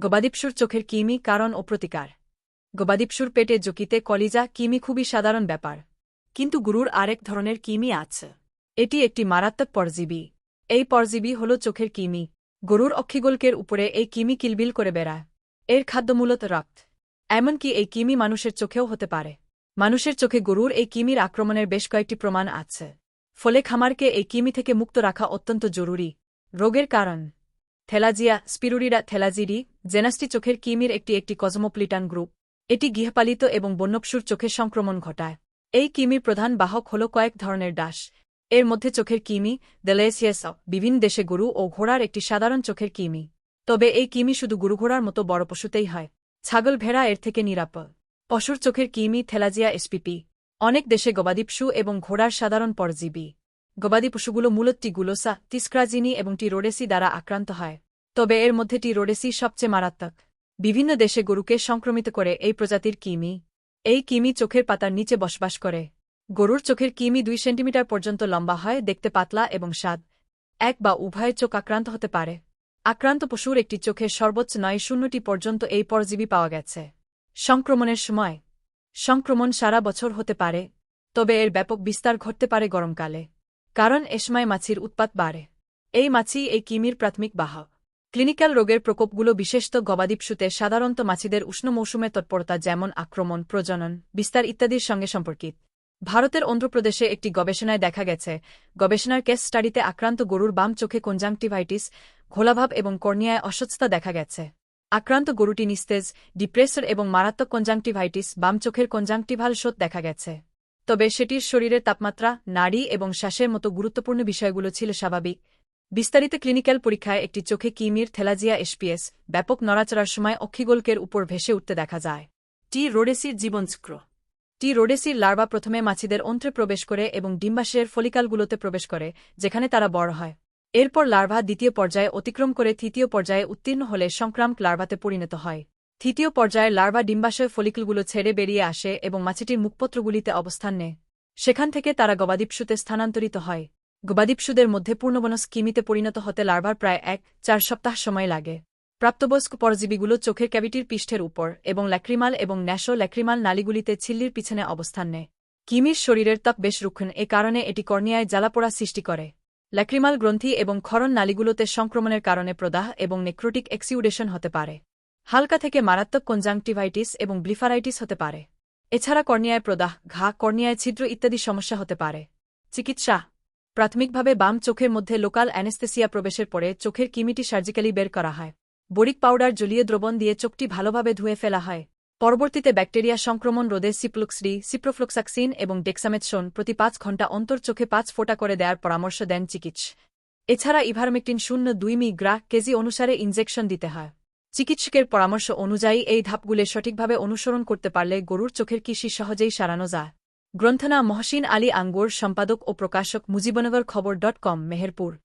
গবাদিপশুর চোখের কিমি কারণ ও প্রতিকার। গবাদিপশুর পেটে জকিতে কলিজা, কিমি খুবই সাধারণ ব্যাপার। কিন্তু গুরুর আরেক ধরনের কিমি আছে। এটি একটি মারাত্মক পরজীবী। এই পরজীবী হল চোখের কিমি। গরুর অক্ষিগোলকের উপরে এই কিমি কিলবিল করে বেড়ায়। এর খাদ্য মূলত রক্ত। এমনকি এই কিমি মানুষের চোখেও হতে পারে। মানুষের চোখে গরুর এই কিমির আক্রমণের বেশ কয়েকটি প্রমাণ আছে। ফলে খামারকে এই কিমি থেকে মুক্ত রাখা অত্যন্ত জরুরি। রোগের কারণ। থেলাজিয়া, স্পিরুরিডা থেলাজিডি, জেনাস্টি চোখের কিমির একটি একটি কজমোপ্লিটান গ্রুপ। এটি গৃহপালিত এবং বন্যপশুর চোখের সংক্রমণ ঘটায়। এই কিমির প্রধান বাহক হল কয়েক ধরনের ডাস। এর মধ্যে চোখের কিমি, দেলেসিয়াস, বিভিন্ন দেশে গরু ও ঘোড়ার একটি সাধারণ চোখের কিমি। তবে এই কিমি শুধু গুরুঘোড়ার মতো বড় পশুতেই হয়। ছাগল ভেড়া এর থেকে নিরাপদ। পশুর চোখের কিমি থেলাজিয়া এসপিপি। অনেক দেশে গবাদি পশু এবং ঘোড়ার সাধারণ পরজীবী। গবাদি পশুগুলো মূলত টি গুলোসা তিস্ক্রাজিনি এবং টি রোডেসি দ্বারা আক্রান্ত হয়। তবে এর মধ্যে টি রোডেসি সবচেয়ে মারাত্মক। বিভিন্ন দেশে গরুকে সংক্রমিত করে এই প্রজাতির কিমি। এই কিমি চোখের পাতার নিচে বসবাস করে। গরুর চোখের কিমি দুই সেন্টিমিটার পর্যন্ত লম্বা হয়, দেখতে পাতলা এবং স্বাদ। এক বা উভয়ের চোখ আক্রান্ত হতে পারে। আক্রান্ত পশুর একটি চোখে সর্বোচ্চ নয় শূন্যটি পর্যন্ত এই পরজীবী পাওয়া গেছে। সংক্রমণের সময়। সংক্রমণ সারা বছর হতে পারে। তবে এর ব্যাপক বিস্তার ঘটতে পারে গরমকালে। কারণ এ সময় মাছির উৎপাত বাড়ে এই মাছি এই কিমির প্রাথমিক বাহক ক্লিনিক্যাল রোগের প্রকোপগুলো বিশেষত গবাদিপশুতে সাধারণত মাছিদের উষ্ণ মৌসুমে তৎপরতা যেমন আক্রমণ, প্রজনন, বিস্তার ইত্যাদির সঙ্গে সম্পর্কিত। ভারতের অন্ধ্রপ্রদেশে একটি গবেষণায় দেখা গেছে, গবেষণার কেস স্টাডিতে আক্রান্ত গরুর বাম চোখে কনজাংটিভাইটিস, ঘোলাভাব এবং কর্নিয়ায় অস্বচ্ছতা দেখা গেছে। আক্রান্ত গরুটি নিস্তেজ, ডিপ্রেসর এবং মারাত্মক কনজাংটিভাইটিস, বাম চোখের কনজাংটিভাল শোধ দেখা গেছে। তবে সেটির শরীরের তাপমাত্রা, নাড়ি এবং শ্বাসের মতো গুরুত্বপূর্ণ বিষয়গুলো ছিল স্বাভাবিক। বিস্তারিত ক্লিনিক্যাল পরীক্ষায় একটি চোখে কিমির থেলাজিয়া এসপিএস, ব্যাপক নড়াচড়ার সময় অক্ষিগোলকের উপর ভেসে উঠতে দেখা যায়। টি রোডেসির জীবনচক্র। টি রোডেসির লার্ভা প্রথমে মাছিদের অন্ত্রে প্রবেশ করে এবং ডিম্বাশয়ের ফলিকালগুলোতে প্রবেশ করে, যেখানে তারা বড় হয়। এরপর লার্ভা দ্বিতীয় পর্যায়ে অতিক্রম করে তৃতীয় পর্যায়ে উত্তীর্ণ হলে সংক্রামক লার্ভাতে পরিণত হয়। তৃতীয় পর্যায়ে লার্ভা ডিম্বাশয় ফলিকলগুলো ছেড়ে বেরিয়ে আসে এবং মাছিটির মুখপত্রগুলিতে অবস্থান নেয়। সেখান থেকে তারা গবাদিপশুতে স্থানান্তরিত হয়। গবাদিপশুদের মধ্যে পূর্ণবনস কিমিতে পরিণত হতে লার্ভার প্রায় এক, চার সপ্তাহ সময় লাগে। প্রাপ্তবয়স্ক পরজীবীগুলো চোখের ক্যাভিটির পৃষ্ঠের উপর এবং ল্যাক্রিমাল এবং ন্যাশো ল্যাক্রিমাল নালীগুলিতে ছিল্লির পিছনে অবস্থান নেয়। কিমির শরীরের ত্বক বেশ রুক্ষণ, এ কারণে এটি কর্নিয়ায় জ্বালাপোড়া সৃষ্টি করে। ল্যাক্রিমাল গ্রন্থি এবং ক্ষরণ নালীগুলোতে সংক্রমণের কারণে প্রদাহ এবং নেক্রোটিক এক্সিউডেশন হতে পারে। হালকা থেকে মারাত্মক কনজাংটিভাইটিস এবং ব্লিফারাইটিস হতে পারে। এছাড়া কর্নিয়ায় প্রদাহ, ঘা, কর্নিয়ায় ছিদ্র ইত্যাদি সমস্যা হতে পারে। চিকিৎসা। প্রাথমিকভাবে বাম চোখের মধ্যে লোকাল অ্যানেস্থেসিয়া প্রবেশের পরে চোখের কিমিটি সার্জিক্যালি বের করা হয়। বরিক পাউডার জলীয় দ্রবণ দিয়ে চোখটি ভালোভাবে ধুয়ে ফেলা হয়। পরবর্তীতে ব্যাকটেরিয়া সংক্রমণ রোধে সিপ্লুক্সডি, সিপ্রোফ্লোক্সাক্সিন এবং ডেক্সামেথসোন প্রতি পাঁচ ঘণ্টা অন্তর চোখে পাঁচ ফোঁটা করে দেওয়ার পরামর্শ দেন চিকিৎস। এছাড়া ইভারমেকটিন শূন্য দুই মি গ্রা কেজি অনুসারে ইনজেকশন দিতে হয়। চিকিৎসকের পরামর্শ অনুযায়ী এই ধাপগুলো সঠিকভাবে অনুসরণ করতে পারলে গরুর চোখের কৃষি সহজেই সারানো যায়। গ্রন্থনা মহসিন আলী আঙ্গুর, সম্পাদক ও প্রকাশক মুজিবনগর খবর ডট কম, মেহেরপুর।